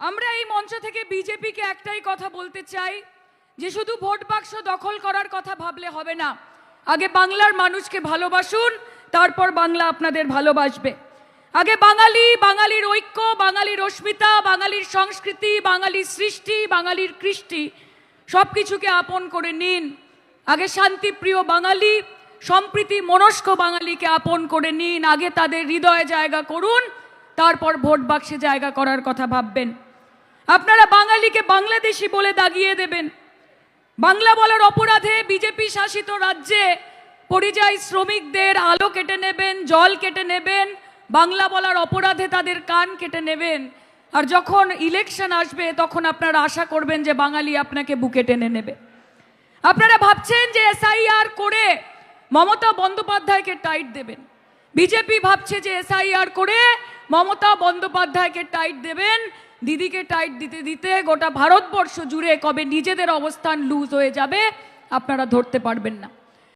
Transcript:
আমরা এই মঞ্চ থেকে বিজেপিকে একটাই কথা বলতে চাই, যে শুধু ভোট বাক্স দখল করার কথা ভাবলে হবে না। আগে বাংলার মানুষকে ভালোবাসুন, তারপর বাংলা আপনাদের ভালোবাসবে। আগে বাঙালি, বাঙালির ঐক্য, বাঙালির অস্মিতা, বাঙালির সংস্কৃতি, বাঙালির সৃষ্টি, বাঙালির কৃষ্টি সব কিছুকে আপন করে নিন। আগে শান্তিপ্রিয় বাঙালি, সম্প্রীতি মনস্ক বাঙালিকে আপন করে নিন। আগে তাদের হৃদয়ে জায়গা করুন, তারপর ভোট বাক্সে জায়গা করার কথা ভাববেন। আপনারা বাঙালিকে বাংলাদেশি বলে দাগিয়ে দেবেন। বাংলা বলার অপরাধে বিজেপি শাসিত রাজ্যে পরিযায়ী শ্রমিকদের আলো কেটে নেবেন, জল কেটে নেবেন, বাংলা বলার অপরাধে তাদের কান কেটে নেবেন। আর যখন ইলেকশন আসবে, তখন আপনারা আশা করবেন যে বাঙালি আপনাকে বুকে টেনে নেবে। আপনারা ভাবছেন যে এসআইআর করে মমতা বন্দ্যোপাধ্যায়কে টাইট দেবেন। বিজেপি ভাবছে যে এসআইআর করে মমতা বন্দ্যোপাধ্যায়কে টাইট দেবেন। দিদিকে টাইট দিতে দিতে গোটা ভারতবর্ষ জুড়ে কবে নিজেদের অবস্থান লুজ হয়ে যাবে, আপনারা ধরতে পারবেন না।